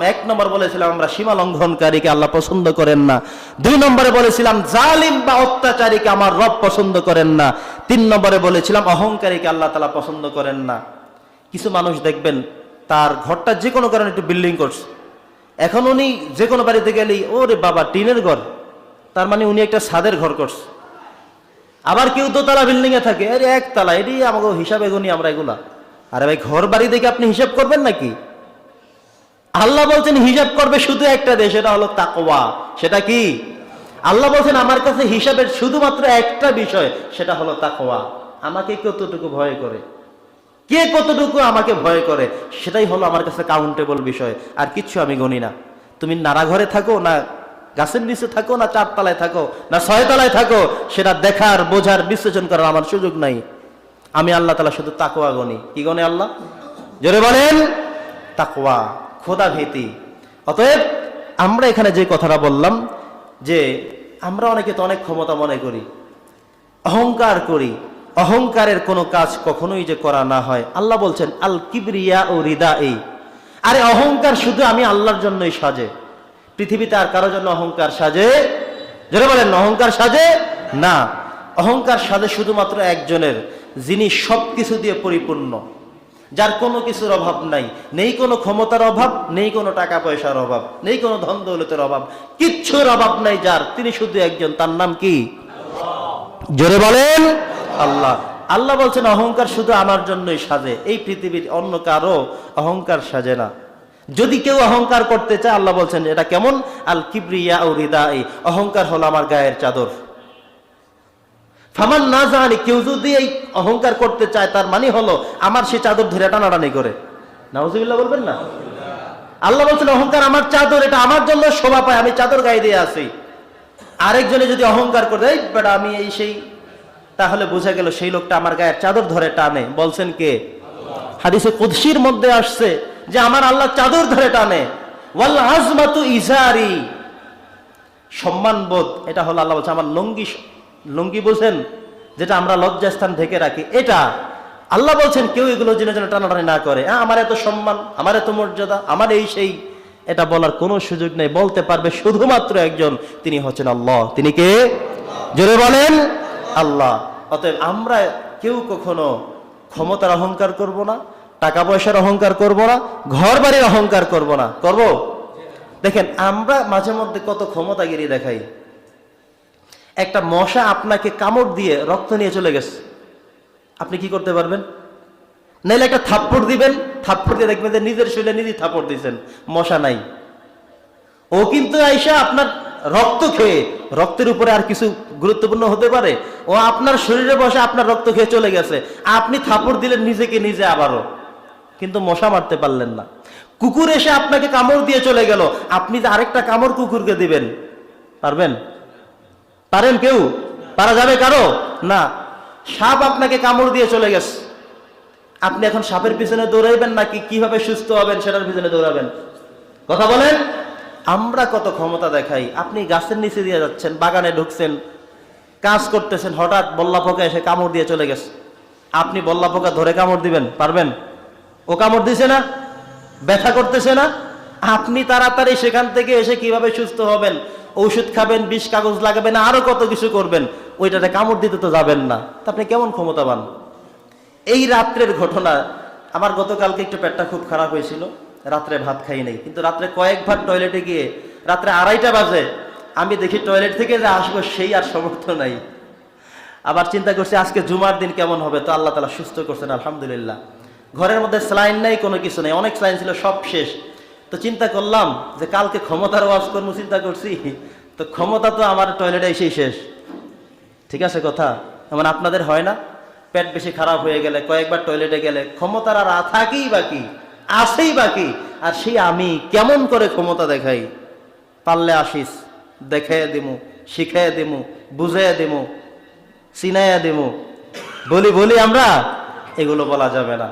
এক নম্বর বলেছিলাম, আমরা সীমা লঙ্ঘনকারীকে আল্লাহ পছন্দ করেন না। দুই নম্বরে বলেছিলাম, জালিম বা অত্যাচারীকে আমার রব পছন্দ করেন না। তিন নম্বরে বলেছিলাম, অহংকারীকে আল্লাহ তালা পছন্দ করেন না। কিছু মানুষ দেখবেন, তার ঘরটা যে কোনো কারণে একটু বিল্ডিং করছে। এখন উনি যে কোনো বাড়িতে গেলেই, ওরে বাবা, টিনের ঘর। তার মানে উনি একটা ছাদের ঘর করছে। আবার কেউ দোতলা বিল্ডিং এ থাকে আরে একতলা, এটি আমাকে হিসাবে গুনি আমরা এগুলা। আরে ভাই ঘর বাড়ি দেখে আপনি হিসাব করবেন নাকি? আল্লাহ বলছেন, হিসাব করবে শুধু একটা দেশ, সেটা হলো তাকওয়া। সেটা কি? আল্লাহ বলছেন, আমার কাছে হিসাবের শুধুমাত্র একটা বিষয়, সেটা হলো তাকওয়া। আমাকে কতটুকু ভয় করে? কে কতটুকু আমাকে ভয় করে? সেটাই হলো আমার কাছে কাউন্টেবল বিষয়। আর কিচ্ছু আমি গণি না। তুমি নাড়া ঘরে থাকো না গাছের নিচে থাকো, না চারতলায় থাকো, না ছয়তলায় থাকো, সেটা দেখার, বোঝার, বিশ্লেষণ করার আমার সুযোগ নাই। আমি আল্লাহ তালা শুধু তাকোয়া গণি। কি গণে আল্লাহ? জোরে বলেন, তাকওয়া। খোদা ভীতি। অতএব আমরা এখানে যে কথাটা বললাম, যে আমরা অনেকে তো অনেক ক্ষমতা মনে করি, অহংকার করি, অহংকারের কোনো কাজ কখনোই যে করা না হয়। আল্লাহ বলছেন, আল কিবরিয়া ও রিদা এই আরে অহংকার শুধু আমি আল্লাহর জন্যই সাজে। পৃথিবীতে আর কারোর জন্য অহংকার সাজে? যারা বলেন, অহংকার সাজে? না। অহংকার সাজে শুধুমাত্র একজনের, যিনি সবকিছু দিয়ে পরিপূর্ণ। যার কোনো কিছুর অভাব নাই নেই কোনো ক্ষমতার অভাব নেই কোনো টাকা পয়সার অভাব নেই কোনো ধন দৌলতের অভাব কিচ্ছুর অভাব নাই যার তিনি শুধু একজন তার নাম কি? জোরে বলেন আল্লাহ। আল্লাহ বলছেন অহংকার শুধু আমার জন্যই সাজে এই পৃথিবীর অন্য কারও অহংকার সাজে না। যদি কেউ অহংকার করতে চায় আল্লাহ বলছেন এটা কেমন? আল কিবরিয়া ও রিদা এই অহংকার হলো আমার গায়ের চাদর। ফামান না জানি, কেউ যদি এই অহংকার করতে চায়, তার মানে হলো আমার সে চাদর ধরে টানাটানি করে। নাউজুবিল্লাহ বলবেন না? আল্লাহ বলছেন, অহংকার আমার চাদর, এটা আমার জন্য শোভা পায়, আমি চাদর গায়ে দিয়ে আছি আরেকজনে যদি অহংকার করে, এই বেটা, আমি এই সেই তাহলে বোঝা গেল সেই লোকটা আমার গায়ের চাদর ধরে টানে। বলছেন কে? হাদিসে কুদসির মধ্যে আসছে যে আমার আল্লাহ চাদর ধরে টানে। ওয়াল আজমাতু ইজারি। সম্মান বোধ এটা হলো আল্লাহ বলছে আমার লঙ্গি লঙ্গি বোঝেন, যেটা আমরা লজ্জাস্থান ঢেকে রাখি, এটা আল্লাহ বলছেন, কেউ এগুলো যেন যেন টানাটানি না করে। হ্যাঁ আমার এত সম্মান, আমার এত মর্যাদা, আমার এই সেই, এটা বলার কোনো সুযোগ নেই, বলতে পারবে শুধুমাত্র একজন, তিনি হচ্ছেন আল্লাহ। তিনি কে? জোরে বলেন, আল্লাহ। অতএব আমরা কেউ কখনো ক্ষমতার অহংকার করব না, টাকা পয়সার অহংকার করব না ঘর বাড়ির অহংকার করব না। করব? দেখেন, আমরা মাঝে মধ্যে কত ক্ষমতাগিরি দেখাই। একটা মশা আপনাকে কামড় দিয়ে রক্ত নিয়ে চলে গেছে। আপনি কি করতে পারবেন? নাইলে একটা থাপ্পড় দিবেন, থাপ্পড় দিয়ে দেখবেন যে নিজের শরীরে নিজেই থাপ্পড় দিয়েছেন, মশা নাই। ও কিন্তু আইসা আপনার রক্ত খেয়ে, রক্তের উপরে আর কিছু গুরুত্বপূর্ণ হতে পারে? ও আপনার শরীরে বসে আপনার রক্ত খেয়ে চলে গেছে। আপনি থাপড় দিলেন নিজেকে নিজে আবারও। কিন্তু মশা মারতে পারলেন না। কুকুর এসে আপনাকে কামড় দিয়ে চলে গেল। আপনি আরেকটা কামড় কুকুরকে দিবেন, পারবেন? পারেন কেউ? পারা যাবে কারও? না। সাপ আপনাকে কামড় দিয়ে চলে গেছে। আপনি এখন সাপের পিছনে দৌড়াইবেন নাকি কীভাবে সুস্থ হবেন সেটার পিছনে দৌড়াবেন? কথা বলেন। আমরা কত ক্ষমতা দেখাই। আপনি গাছের নিচে দিয়ে যাচ্ছেন, বাগানে ঢুকছেন, কাজ করতেছেন, হঠাৎ বল্লা পোকা এসে কামড় দিয়ে চলে গেছে। আপনি বল্লা পোকা ধরে কামড় দিবেন, পারবেন? ও কামড় দিছে না? ব্যথা করতেছে না? আপনি তাড়াতাড়ি সেখান থেকে এসে কীভাবে সুস্থ হবেন? ঔষধ খাবেন, বিষ, কাগজ লাগাবেন আরও কত কিছু করবেন, ওইটাতে কামড় দিতে তো যাবেন না। তা আপনি কেমন ক্ষমতাবান? এই রাত্রের ঘটনা, আমার গতকালকে একটু পেটটা খুব খারাপ হয়েছিল, রাত্রে ভাত খাই নাই, কিন্তু রাত্রে কয়েকবার টয়লেটে গিয়ে, রাত্রে আড়াইটা বাজে, আমি দেখি টয়লেট থেকে যে আসব সেই আর সমর্থ নাই। আবার চিন্তা করছি, আজকে জুমার দিন কেমন হবে? তো আল্লাহ তালা সুস্থ করছেন, আলহামদুলিল্লাহ। ঘরের মধ্যে স্লাইন নাই, কোনো কিছু নেই। অনেক স্লাইন ছিল, সব শেষ। তো চিন্তা করলাম যে কালকে ক্ষমতার ওয়াজ করব, চিন্তা করছি। তো ক্ষমতা তো আমার টয়লেটে এসেই শেষ। ঠিক আছে কথা? এমন আপনাদের হয় না? পেট বেশি খারাপ হয়ে গেলে, কয়েকবার টয়লেটে গেলে ক্ষমতার আর থাকেই বাকি আসেই বাকি আর সেই আমি কেমন করে ক্ষমতা দেখাই? পারলে আসিস, দেখে দিমু শিখাইয়া দিমু বুঝাইয়া দিমু চিনাইয়া দিমু। বলি বলি আমরা, এগুলো বলা যাবে না।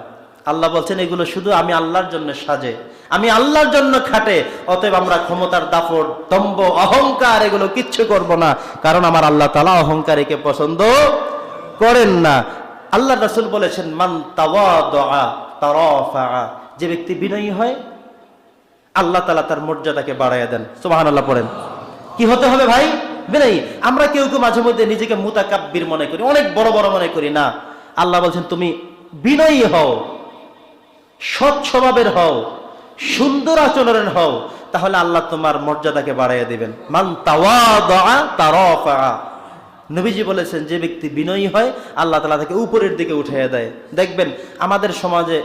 আল্লাহ বলছেন, এগুলো শুধু আমি আল্লাহর জন্য সাজে। আমি আল্লাহর জন্য খাটে। অতএব আমরা ক্ষমতার দাপট দম্ব অহংকার এগুলো কিচ্ছু করব না। কারণ আমার আল্লাহ তালা অহংকারীকে পছন্দ করেন না। আল্লাহ রাসুল বলেছেন, মান যে ব্যক্তি বিনয়ী হয়, আল্লাহ তালা তার মর্যাদাকে বাড়াইয়া দেন। সুবাহান আল্লাহ পড়েন। কি হতে হবে ভাই? বিনয়ী। আমরা কেউ কেউ মাঝে মধ্যে নিজেকে মুতাকাব্বির মনে করি, অনেক বড় বড় মনে করি। না, আল্লাহ বলছেন, তুমি বিনয়ী হও। সৎ স্বভাবের হও, সুন্দর আচরণের হও, তাহলে আল্লাহ তোমার মর্যাদাকে বাড়াইয়া দিবেন। মান তারাফা। নবীজি বলেছেন, যে ব্যক্তি বিনয়ী হয়, আল্লাহ তালা তাকে উপরের দিকে উঠাইয়া দেয়। দেখবেন, আমাদের সমাজে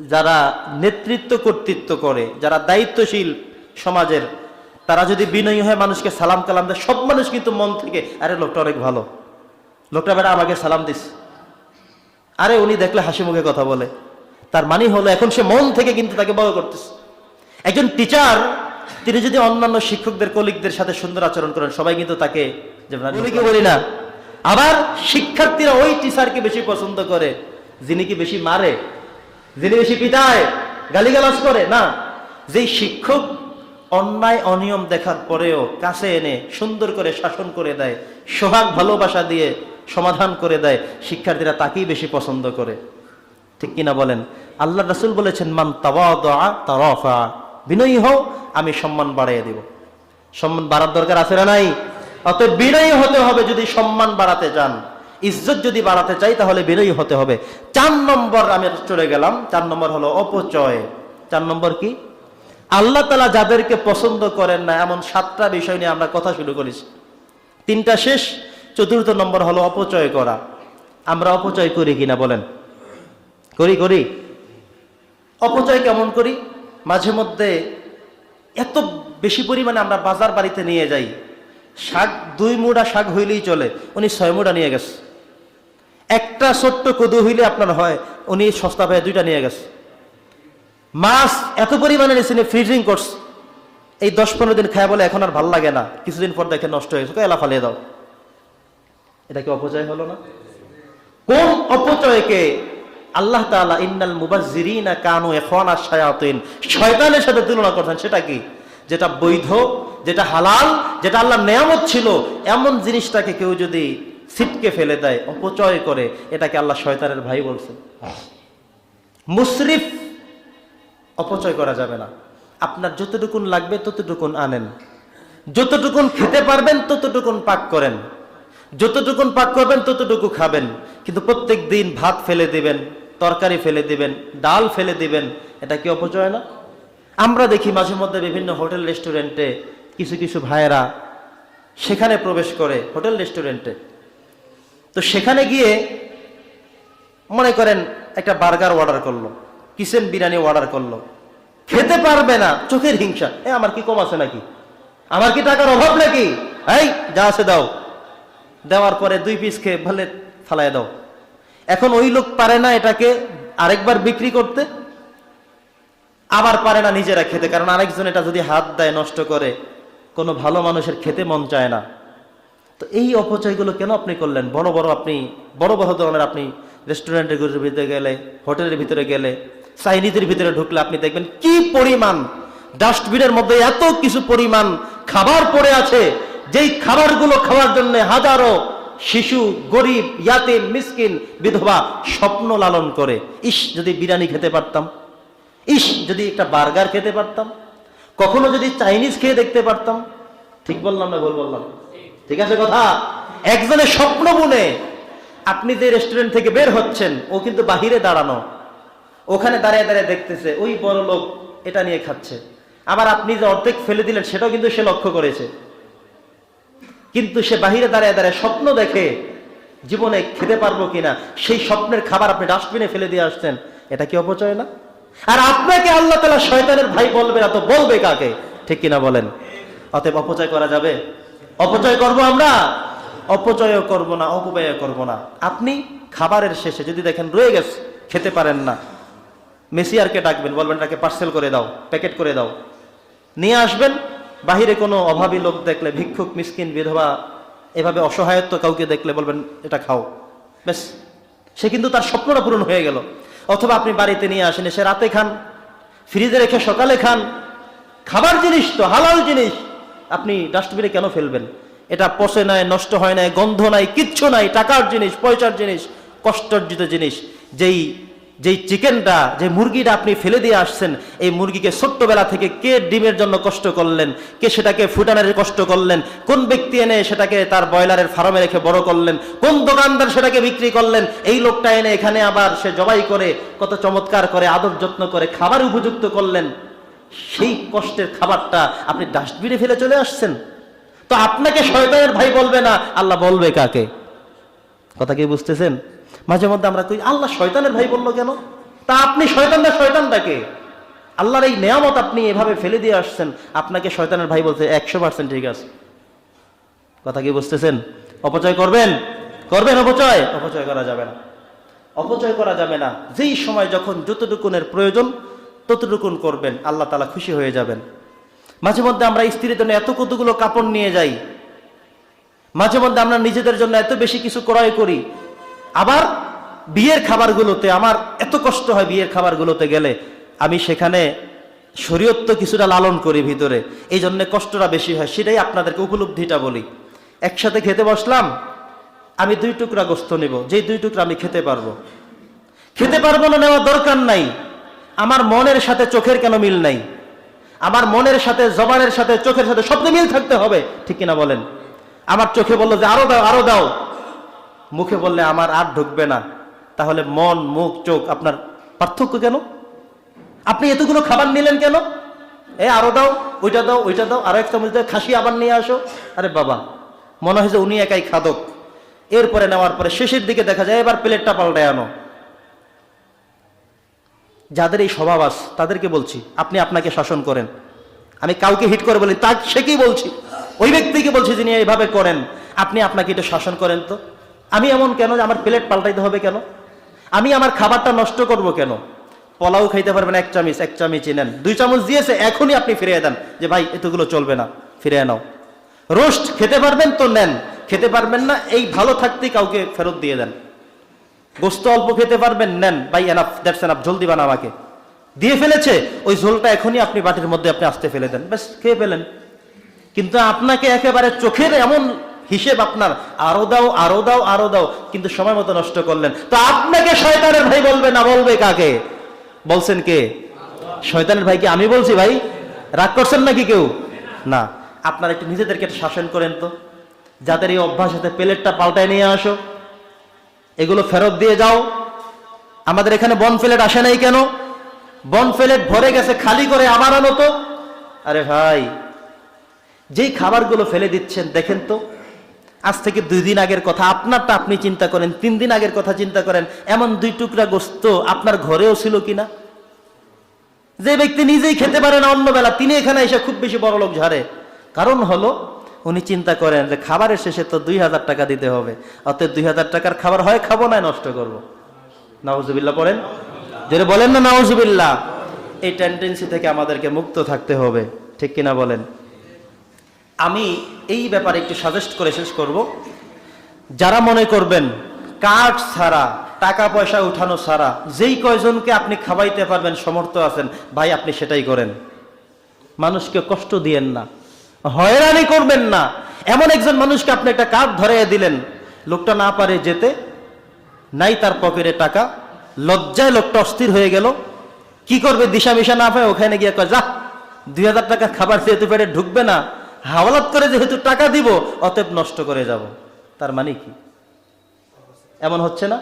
যারা নেতৃত্ব কর্তৃত্ব করে, যারা দায়িত্বশীল সমাজের, তারা যদি বিনয়ী হয়, মানুষকে সালাম কালাম দেয়, সব মানুষ কিন্তু মন থেকে, আরে, লোকটা অনেক ভালো। লোকটা বেটা আমাকে সালাম দিস। আরে, উনি দেখলে হাসি মুখে কথা বলে। তার মানে হলো এখন সে মন থেকে কিন্তু তাকে বড় করতেছে। একজন টিচার তিনি যদি অন্যান্য শিক্ষকদের কলিগদের সাথে সুন্দর আচরণ করেন সবাই কিন্তু তাকে বলি কি বলি না। আবার শিক্ষার্থীরা ওই টিচারকে বেশি পছন্দ করে যিনি কি বেশি মারে যিনি বেশি পিটায় গালিগালাজ করে? না। যেই শিক্ষক অন্যায় অনিয়ম দেখার পরেও কাছে এনে সুন্দর করে শাসন করে দেয় সোহাগ ভালোবাসা দিয়ে সমাধান করে দেয় শিক্ষার্থীরা তাকেই বেশি পছন্দ করে। ঠিক কিনা বলেন? আল্লাহ রাসুল বলেছেন, মান তাওয়া বিনয়ী হও, আমি সম্মান বাড়াইয়া দিব। সম্মান বাড়ার দরকার আছে না নাই? অত বিনয়ী হতে হবে যদি সম্মান বাড়াতে চান। ইজ্জত যদি বাড়াতে চাই, তাহলে বিনয়ী হতে হবে। চার নম্বর আমি চলে গেলাম। চার নম্বর হলো অপচয়। চার নম্বর কি? আল্লাহ তালা যাদেরকে পছন্দ করেন না, এমন সাতটা বিষয় নিয়ে আমরা কথা শুরু করেছি। তিনটা শেষ। চতুর্থ নম্বর হলো অপচয় করা। আমরা অপচয় করি কিনা বলেন? করি করি। অপচয় কেমন করি? মাঝে মধ্যে এত বেশি পরিমাণে আমরা বাজার বাড়িতে নিয়ে যাই। শাক, দুই মুড়া শাক হইলেই চলে। উনি ছয় মুড়া নিয়ে গেছে। একটা ছোট্ট কদু হইলে আপনার হয়, উনি সস্তা পায় দুইটা নিয়ে গেছে। মাছ এত পরিমাণে নিয়েছেন ফ্রিজিং করছে। এই দশ পনেরো দিন খায় বলে এখন আর ভালো লাগে না। কিছুদিন পর দেখে নষ্ট হয়ে গেছে। এলা ফালিয়ে দাও। এটা কি অপচয় হলো না? কোন অপচয়কে আল্লাহ তাআলা ইন্নাল মুবাজ্জিরিনা কানু ইখওয়ানা শায়াতিন। শয়তানের সাথে তুলনা করছেন, সেটা কি? যেটা বৈধ, যেটা হালাল, যেটা আল্লাহ নেয়ামত ছিল, এমন জিনিসটাকে কেউ যদি ছিটকে ফেলে দেয়, অপচয় করে, এটাকে আল্লাহ শয়তানের ভাই বলছে। মুসরিফ অপচয় করা যাবে না। আপনার যতটুকুন লাগবে, ততটুকুন আনেন। যতটুকুন খেতে পারবেন, ততটুকুন পাক করেন। যতটুকুন পাক করবেন, ততটুকু খাবেন। কিন্তু প্রত্যেক দিন ভাত ফেলে দিবেন। তরকারি ফেলে দিবেন, ডাল ফেলে দিবেন, এটা কি অপচয় না? আমরা দেখি মাঝে মধ্যে বিভিন্ন হোটেল রেস্টুরেন্টে কিছু কিছু ভাইয়েরা সেখানে প্রবেশ করে হোটেল রেস্টুরেন্টে। তো সেখানে গিয়ে মনে করেন একটা বার্গার অর্ডার করল, কিচেন বিরিয়ানি অর্ডার করল। খেতে পারবে না, চোখের হিংসা। এ, আমার কি কম আছে নাকি? আমার কি টাকার অভাব নাকি? এই, যা আছে দাও। দেওয়ার পরে দুই পিস খেয়ে ভালে ফালাই দাও। এখন ওই লোক পারে না এটাকে আরেকবার বিক্রি করতে, আবার পারে না নিজেরা খেতে, কারণ আরেকজন এটা যদি হাত দেয়, নষ্ট করে, কোনো ভালো মানুষের খেতে মন চায় না। তো এই অপচয়গুলো কেন আপনি করলেন? বড় বড় আপনি, বড় বড় ধরনের আপনি রেস্টুরেন্টের ভিতরে গেলে হোটেলের ভিতরে গেলে, চাইনিজের ভিতরে ঢুকলে আপনি দেখবেন কি পরিমাণ, ডাস্টবিনের মধ্যে এত কিছু পরিমাণ খাবার পড়ে আছে, যেই খাবারগুলো খাওয়ার জন্য হাজারো শিশু, গরিব, ইয়াতিম, মিসকিন, বিধবা স্বপ্ন লালন করে। ইস, যদি বিরিয়ানি খেতে পারতাম। ইস, যদি একটা বার্গার খেতে পারতাম। কখনো যদি চাইনিজ খেয়ে দেখতে পারতাম। ঠিক বললাম না ভুল বললাম? ঠিক আছে কথা? একজনের স্বপ্ন বুনে। আপনি যে রেস্টুরেন্ট থেকে বের হচ্ছেন, ও কিন্তু বাহিরে দাঁড়ানো। ওখানে দাঁড়িয়ে দাঁড়িয়ে দেখতেছে, ওই বড় লোক এটা নিয়ে খাচ্ছে। আবার আপনি যে অর্ধেক ফেলে দিলেন, সেটাও কিন্তু সে লক্ষ্য করেছে। কিন্তু সে বাহিরে দাঁড়ায় দাঁড়িয়ে স্বপ্ন দেখে জীবনে খেতে পারব কিনা, সেই স্বপ্নের খাবার আপনি ডাস্টবিনে ফেলে দিয়ে আসছেন, এটা কি অপচয় না? আর আপনাকে আল্লাহ তালা শয়তানের ভাই বলবে না তো বলবে কাকে? ঠিক কিনা বলেন? অতএব অপচয় করা যাবে। অপচয় করব আমরা, অপচয়ও করব না অপব্যয় করব না। আপনি খাবারের শেষে যদি দেখেন রয়ে গেছে, খেতে পারেন না। মেসিয়ারকে ডাকবেন, বলবেন, এটাকে পার্সেল করে দাও প্যাকেট করে দাও। নিয়ে আসবেন বাহিরে কোনো অভাবী লোক দেখলে, ভিক্ষুক, মিসকিন, বিধবা, এভাবে অসহায়ত্ব কাউকে দেখলে বলবেন, এটা খাও। বেশ সে কিন্তু তার স্বপ্নটা পূরণ হয়ে গেল। অথবা আপনি বাড়িতে নিয়ে আসেন সে রাতে খান, ফ্রিজে রেখে সকালে খান, খাবার জিনিস তো, হালাল জিনিস, আপনি ডাস্টবিনে কেন ফেলবেন? এটা পচে নাই, নষ্ট হয় নাই, গন্ধ নাই, কিচ্ছু নাই, টাকার জিনিস, পয়সার জিনিস, কষ্টার্জিত জিনিস, যেই যেই চিকেনটা যে মুরগিটা আপনি ফেলে দিয়ে আসছেন, এই মুরগিকে ছোট্টবেলা থেকে কে ডিমের জন্য কষ্ট করলেন? কে সেটাকে ফুটানোর কষ্ট করলেন? কোন ব্যক্তি এনে সেটাকে তার ব্রয়লারের ফার্মে রেখে বড় করলেন? কোন দোকানদার সেটাকে বিক্রি করলেন? এই লোকটা এনে এখানে আবার সে জবাই করে, কত চমৎকার করে, আদর যত্ন করে খাবার উপযুক্ত করলেন। সেই কষ্টের খাবারটা আপনি ডাস্টবিনে ফেলে চলে আসছেন। তো আপনাকে শয়তানের ভাই বলবে না, আল্লাহ বলবে কাকে? কথা কি বুঝতেছেন? মাঝে মধ্যে আমরা কই, আল্লাহ শয়তানের ভাই বলল কেন? তা আপনি শয়তানটা শয়তানটাকে। আল্লাহর এই নেয়ামত আপনি এভাবে ফেলে দিয়ে আসছেন, আপনাকে শয়তানের ভাই বলতে একশো পার্সেন্ট ঠিক আছে। কথা কি বুঝতেছেন? অপচয় করবেন? করবেন অপচয়? অপচয় করা যাবে না। অপচয় করা যাবে না। যেই সময় যখন যতটুকুনের প্রয়োজন, ততটুকুন করবেন, আল্লাহ তালা খুশি হয়ে যাবেন। মাঝে মধ্যে আমরা স্ত্রীর জন্য এত কতগুলো কাপড় নিয়ে যাই। মাঝে মধ্যে আমরা নিজেদের জন্য এত বেশি কিছু ক্রয় করি। আবার বিয়ের খাবারগুলোতে, আমার এত কষ্ট হয় বিয়ের খাবারগুলোতে গেলে, আমি সেখানে শরীয়ত্ব কিছুটা লালন করি ভিতরে, এই জন্য কষ্টটা বেশি হয়, সেটাই আপনাদেরকে উপলব্ধিটা বলি। একসাথে খেতে বসলাম, আমি দুই টুকরা গোস্ত নেব, যেই দুই টুকরা আমি খেতে পারব। খেতে পারব না নেওয়ার দরকার নাই, আমার মনের সাথে চোখের কেন মিল নাই? আমার মনের সাথে, জবানের সাথে, চোখের সাথে সবচেয়ে মিল থাকতে হবে, ঠিক কিনা বলেন? আমার চোখে বলল যে আরও দাও আরও দাও। মুখে বললে আমার আর ঢুকবে না। তাহলে মন, মুখ, চোখ আপনার পার্থক্য কেন? আপনি এতগুলো খাবার নিলেন কেন? এ, আরও দাও, ওইটা দাও ওইটা দাও, আরও এক চামচ খাসি আবার নিয়ে আসো। আরে বাবা, মনে হয় যে উনি একাই খাদক। এরপরে নেওয়ার পরে শেষের দিকে দেখা যায়, এবার প্লেটটা পাল্টায় আনো। যাদের এই স্বভাব আস তাদেরকে বলছি, আপনি আপনাকে শাসন করেন। আমি কাউকে হিট করে বলি তা সে কি বলছি? ওই ব্যক্তিকে বলছি যিনি এইভাবে করেন। আপনি আপনাকে এটা শাসন করেন তো? আমি এমন কেন যে আমার প্লেট পাল্টাইতে হবে কেন? আমি আমার খাবারটা নষ্ট করব কেন? পোলাও খাইতে পারবেন এক চামচ, এক চামচই নেন দুই চামচ দিয়েছে, এখনই আপনি ফিরিয়ে দেন যে, ভাই, এতগুলো চলবে না, ফিরিয়ে নাও। রোস্ট খেতে পারবেন তো নেন, খেতে পারবেন না, এই ভালো থাকতেই কাউকে ফেরত দিয়ে দেন। গোস্ত অল্প খেতে পারবেন, নেন, ভাই এনাফ দ্যাটস এনাফ জলদি বান আমাকে। দিয়ে ফেলেছে, ওই ঝোলটা এখনই আপনি বাটির মধ্যে আপনি আসতে ফেলে দেন। ব্যাস, খেয়ে ফেলেন। কিন্তু আপনাকে একেবারে চোখের এমন হিসেব আপনার, আরও দাও আরও দাও আরও দাও, কিন্তু সময় মতো নষ্ট করলেন। তো আপনাকে শয়তানের ভাই বলবে না, বলবে কাকে? বলছেন কে? শয়তানের ভাই কি আমি বলছি ভাই। রাগ করছেন নাকি কেউ? না। আপনারা একটু নিজেদেরকে শাসন করেন তো। যাদের এই অভ্যাস আছে, প্লেটটা পাল্টায় নিয়ে আসো। এগুলো ফেরত দিয়ে যাও। আমাদের এখানে বন প্লেট আসে নাই কেন? বন প্লেট ভরে গেছে, খালি করে আবার আনো তো। আরে ভাই, যেই খাবারগুলো ফেলে দিচ্ছেন, দেখেন তো। আজ থেকে দুই দিন আগের কথা, আপনারটা আপনি চিন্তা করেন, তিন দিন আগের কথা চিন্তা করেন, এমন দুই টুকরা গোস্ত আপনার ঘরেও ছিল কিনা? যে ব্যক্তি নিজেই খেতে পারে না অন্য বেলা, তিনি এখানে এসে খুব বেশি বড় লোক ঝাড়ে। কারণ হলো, উনি চিন্তা করেন যে খাবারের শেষে তো দুই হাজার টাকা দিতে হবে, অতএব দুই হাজার টাকার খাবার হয়, খাব না, নষ্ট করব। নাউজুবিল্লাহ পড়েন যদি বলেন না, নাউজুবিল্লাহ। এই টেন্ডেন্সি থেকে আমাদেরকে মুক্ত থাকতে হবে, ঠিক কিনা বলেন? আমি এই ব্যাপারে একটু সাজেস্ট করে শেষ করব। যারা মনে করবেন কার্ড ছাড়া, টাকা পয়সা উঠানো ছাড়া, যেই কয়জনকে আপনি খাওয়াইতে পারবেন, সমর্থ আছেন, ভাই আপনি সেটাই করেন। মানুষকে কষ্ট দিয়েন না। হয়রানি করবেন না। এমন একজন মানুষকে আপনি একটা কার্ড ধরে দিলেন, লোকটা না পারে যেতে, নাই তার পকেটে টাকা, লজ্জায় লোকটা অস্থির হয়ে গেল। কি করবে, দিশা মিশা না পায়, ওখানে গিয়ে কয়, যা, দুই হাজার টাকা খাবার যেহেতু পেটে ঢুকবে না। হাওলাত করে যেহেতু টাকা দিব, অতএব নষ্ট করে যাব। তার মানে কি? এমন হচ্ছে না?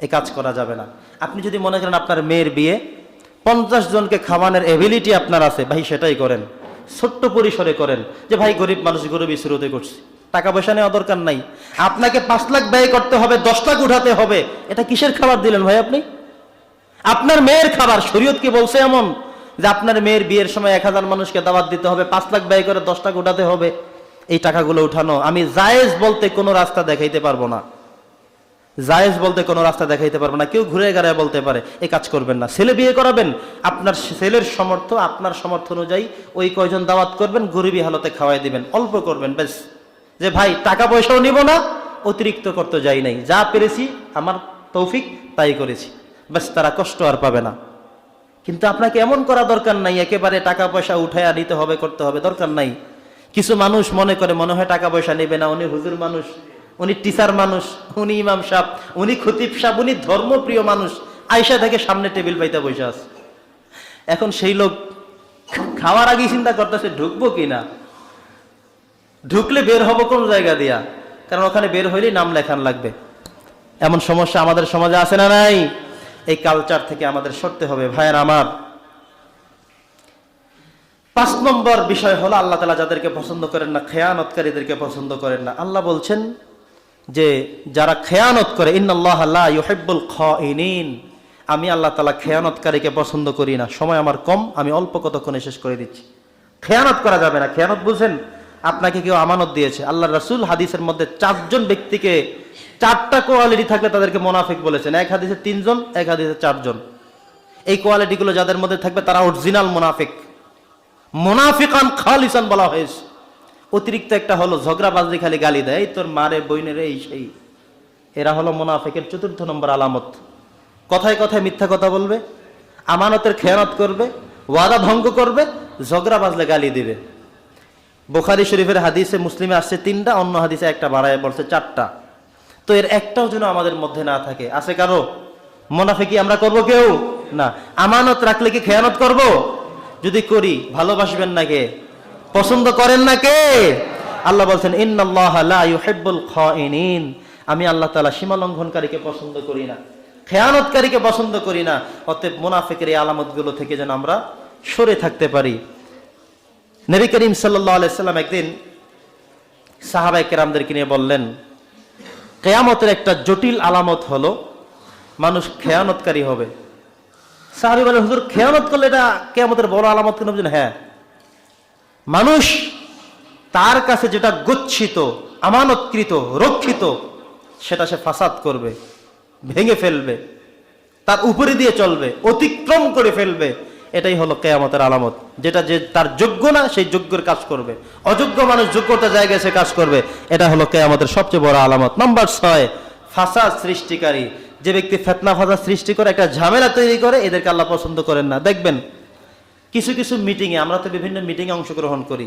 এই কাজ করা যাবে না। আপনি যদি মনে করেন আপনার মেয়ের বিয়ে, পঞ্চাশ জনকে খাওয়ানোর এবিলিটি আপনার আছে, ভাই সেটাই করেন। ছোট্ট পরিসরে করেন যে, ভাই, গরিব মানুষ গরিবই শুরুতে করছি। টাকা পয়সা নেওয়া দরকার নাই। আপনাকে পাঁচ লাখ ব্যয় করতে হবে, দশ লাখ উঠাতে হবে। এটা কিসের খাবার দিলেন ভাই আপনি? আপনার মেয়ের খাবার, শরীয়ত কি বলছে এমন? যে আপনার মেয়ের বিয়ের সময় এক হাজার মানুষকে দাওয়াত দিতে হবে, পাঁচ লাখ ব্যয় করে দশ টাকা উঠাতে হবে, এই টাকাগুলো উঠানো। আমি জায়েজ বলতে কোনো রাস্তা দেখাইতে পারব না। জায়েজ বলতে কোনো রাস্তা দেখাইতে পারব না। কেউ ঘুরে গাড়ায় বলতে পারে এই কাজ করবেন না। ছেলে বিয়ে করাবেন, আপনার ছেলের সমর্থ আপনার সমর্থ অনুযায়ী ওই কয়জন দাওয়াত করবেন, গরিবী হালতে খাওয়াই দিবেন, অল্প করবেন বেশ যে ভাই, টাকা পয়সাও নিব না, অতিরিক্ত করতে যাই নাই। যা পেরেছি, আমার তৌফিক তাই করেছি। ব্যাস, তারা কষ্ট আর পাবে না। কিন্তু আপনাকে এমন করা দরকার নাই, একেবারে টাকা পয়সা উঠাইয়া নিতে হবে, করতে হবে, দরকার নাই। কিছু মানুষ মনে করে, মনে হয় টাকা পয়সা নেবে না, উনি হুজুর মানুষ, উনি টিচার মানুষ, উনি ইমাম সাহ উনি খতিব সাহ উনি ধর্মপ্রিয় মানুষ। আয়সা থেকে সামনে টেবিল পাইতে বসে আছে। এখন সেই লোক খাওয়ার আগে চিন্তা করতেছে, ঢুকবো কিনা ঢুকলে বের হব কোন জায়গা দিয়া? কারণ ওখানে বের হইলেই নাম লেখান লাগবে। এমন সমস্যা আমাদের সমাজে আছে না নাই? এই কালচার থেকে আমাদের সরতে হবে। ভাইয়ের আমার, পাঁচ নম্বর বিষয় হলো আল্লাহ তালা যাদেরকে পছন্দ করেন না, খেয়ানতকারীদেরকে পছন্দ করেন না। আল্লাহ বলছেন যে, যারা খেয়ানত করে ইন্নআল্লাহ আল্লাহ ইউহেব্বুল খিন আমি আল্লাহ তালা খেয়ানতকারীকে পছন্দ করি না। সময় আমার কম, আমি অল্প কতক্ষণে শেষ করে দিচ্ছি। খেয়ানত করা যাবে না। খেয়ানত বুঝেন আপনাকে কেউ আমানত দিয়েছে। আল্লাহ রাসূল হাদিসের মধ্যে চারজন ব্যক্তিকে চারটা কোয়ালিটি থাকলে তাদেরকে মোনাফিক বলেছেন। এক হাদিসে তিনজন, এক হাদিসে চারজন। এই কোয়ালিটিগুলো যাদের মধ্যে থাকবে তারা অরিজিনাল মোনাফিক। মোনাফিকান খালিসান বলা হয়েছে। অতিরিক্ত একটা হলো ঝগড়া বাজরি খালি গালি দেয়। তোর মারে বইনের এই সেই। এরা হলো মোনাফিকের চতুর্থ নম্বর আলামত। কথায় কথায় মিথ্যা কথা বলবে, আমানতের খেয়ানত করবে, ওয়াদা ভঙ্গ করবে ঝগড়া বাজলে গালি দিবে। বোখারি শরীফের হাদিসে মুসলিমে আসছে তিনটা, অন্য হাদিসে একটা বাড়ায় বলছে চারটা। তো এর একটাও যেন আমাদের মধ্যে না থাকে। আছে কারও? মোনাফিকি আমরা করব কেউ? না। আমানত রাখলে কি খেয়ানত করব? যদি করি, ভালোবাসবেন না কে? পছন্দ করেন না কে? আল্লাহ বলছেন, ইন্নাল্লাহ লা ইউহিব্বুল খাইনিন। আমি আল্লাহ তালা সীমা লঙ্ঘনকারীকে পছন্দ করি না। খেয়ানতকারীকে পছন্দ করি না। অতএব মুনাফিকের এই আলামতগুলো থেকে যেন আমরা সরে থাকতে পারি। নবী করিম আলাইসাল্লাম একদিন সাহাবাই কেরামদেরকে নিয়ে বললেন, কেয়ামতের একটা জটিল আলামত হলো, মানুষ খেয়ানতকারী হবে। সাহাবি বলেন হুজুর, খেয়ানত করলে এটা কেয়ামতের বড় আলামত কেন? বুঝলেন হ্যাঁ মানুষ তার কাছে যেটা গচ্ছিত, আমানতকৃত, রক্ষিত, সেটা সে ফাসাদ করবে, ভেঙে ফেলবে, তার উপরে দিয়ে চলবে, অতিক্রম করে ফেলবে এটাই হলো কেয়ামতের আলামত, যেটা যে তার যোগ্য না সেই যোগ্যের কাজ করবে। অযোগ্য মানুষ যোগ্যতা জায়গায় সে কাজ করবে, এটা হলো কেয়ামতের সবচেয়ে বড় আলামত। নাম্বার ছয়, ফাসাদ সৃষ্টিকারী। যে ব্যক্তি ফেতনা, ফাসাদ সৃষ্টি করে, একটা ঝামেলা তৈরি করে, এদেরকে আল্লাহ পছন্দ করেন না। দেখবেন, কিছু কিছু মিটিংয়ে, আমরা তো বিভিন্ন মিটিংয়ে অংশগ্রহণ করি,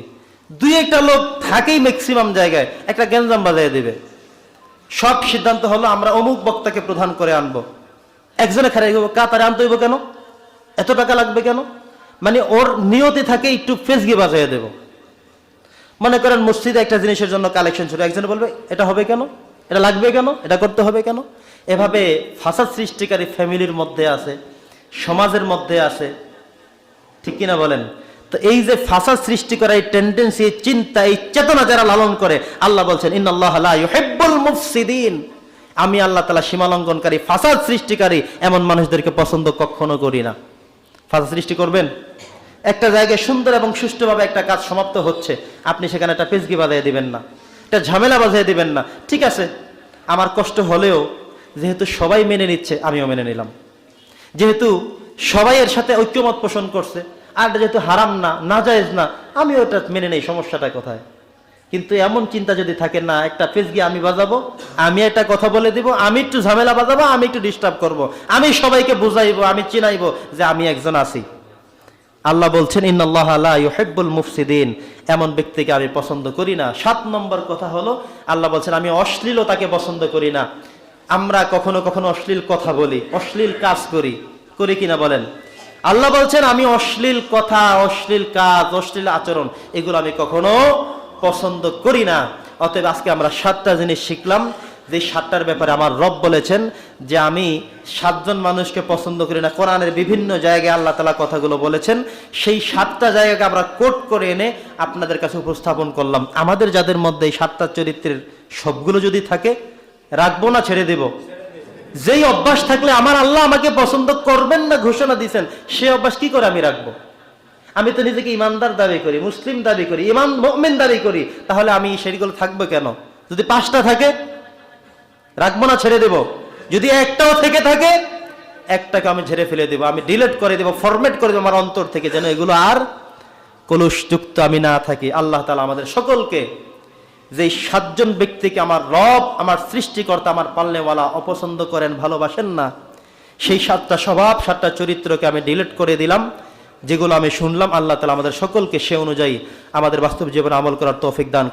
দুই একটা লোক থাকেই ম্যাক্সিমাম জায়গায়, একটা গ্যাঞ্জাম বাজায় দিবে। সব সিদ্ধান্ত হলো, আমরা অমুক বক্তাকে প্রধান করে আনব। একজনে খারাপ কাতারে আনতে হইব কেন? এত টাকা লাগবে কেন? মানে ওর নিয়তে থাকে একটু ফেসগি বাজাইয়ে দেব। মনে করেন মসজিদে একটা জিনিসের জন্য কালেকশন ছিল, একজনে বলবে, এটা হবে কেন? এটা লাগবে কেন? এটা করতে হবে কেন? এভাবে ফাসাদ সৃষ্টিকারী ফ্যামিলির মধ্যে আছে, সমাজের মধ্যে আছে। ঠিক কিনা বলেন? তো এই যে ফাসাদ সৃষ্টি করা এই টেন্ডেন্সি এই চিন্তা, এই চেতনা যারা লালন করে, আল্লাহ বলছেন, ইন্নাল্লাহ লা ইউহিব্বুল মুফসিদিন। আমি আল্লাহ তালা সীমালঙ্ঘনকারী, ফাসাদ সৃষ্টিকারী এমন মানুষদেরকে পছন্দ কখনো করি না। ফাসাদ সৃষ্টি করবেন। একটা জায়গায় সুন্দর এবং সুষ্ঠুভাবে একটা কাজ সমাপ্ত হচ্ছে, আপনি সেখানে একটা পেজগি বাজাই দিবেন না, একটা ঝামেলা বাজাই দিবেন না। ঠিক আছে, আমার কষ্ট হলেও যেহেতু সবাই মেনে নিচ্ছে, আমিও মেনে নিলাম। যেহেতু সবাই এর সাথে ঐক্যমত পোষণ করছে, আর যেহেতু হারাম না না জায়েজ না, আমিও এটা মেনে নেই, সমস্যাটা কোথায়? কিন্তু এমন চিন্তা যদি থাকে, না, একটা ফেসগি আমি বাজাবো, আমি একটা কথা বলে দিব, আমি একটু ঝামেলা বাজাবো, আমি একটু ডিস্টার্ব করব। আমি সবাইকে বুঝাইবো, আমি চিনাইবো যে আমি একজন আছি। আল্লাহ বলছেন ইন্নআল্লাহ আলা ইউহিব্বুল মুফসিদিন। এমন ব্যক্তিকে আমি পছন্দ করি না। সাত নম্বর কথা হলো, আল্লাহ বলছেন, আমি অশ্লীলতাকে পছন্দ করি না। আমরা কখনো কখনো অশ্লীল কথা বলি, অশ্লীল কাজ করি। করি কিনা বলেন? আল্লাহ বলছেন, আমি অশ্লীল কথা, অশ্লীল কাজ, অশ্লীল আচরণ, এগুলো আমি কখনো পছন্দ করি না। অতএব আজকে আমরা সাতটা জিনিস শিখলাম। যে সাতটার ব্যাপারে আমার রব বলেছেন যে আমি সাতজন মানুষকে পছন্দ করি না। কোরআনের বিভিন্ন জায়গায় আল্লাহ তালা কথাগুলো বলেছেন। সেই সাতটা জায়গাকে আমরা কোট করে এনে আপনাদের কাছে উপস্থাপন করলাম। আমাদের যাদের মধ্যে এই সাতটা চরিত্রের সবগুলো যদি থাকে, রাখব না, ছেড়ে দেব। যেই অভ্যাস থাকলে আমার আল্লাহ আমাকে পছন্দ করবেন না, ঘোষণা দিচ্ছেন সে অভ্যাস কি করে আমি রাখব? আমি তো নিজেকে ইমানদার দাবি করি, মুসলিম দাবি করি ইমান মুমিন দাবি করি, তাহলে আমি সেগুলো থাকব কেন? যদি পাঁচটা থাকে, রাখব না, ছেড়ে দেব। যদি একটাও থেকে থাকে, একটাকে আমি ঝেড়ে ফেলে দেবো, আমি ডিলেট করে দেবো ফরম্যাট করে দেবো আমার অন্তর থেকে, যেন এগুলো আর কলুষযুক্ত আমি না থাকি। আল্লাহ তালা আমাদের সকলকে যে সাতজন ব্যক্তিকে আমার রব, আমার সৃষ্টিকর্তা, আমার পাল্লেওয়ালা অপছন্দ করেন, ভালোবাসেন না, সেই সাতটা স্বভাব, সাতটা চরিত্রকে আমি ডিলেট করে দিলাম। যেগুলো আমি শুনলাম, আল্লাহ তালা আমাদের সকলকে সে অনুযায়ী আমাদের বাস্তব জীবনে আমল করার তৌফিক দান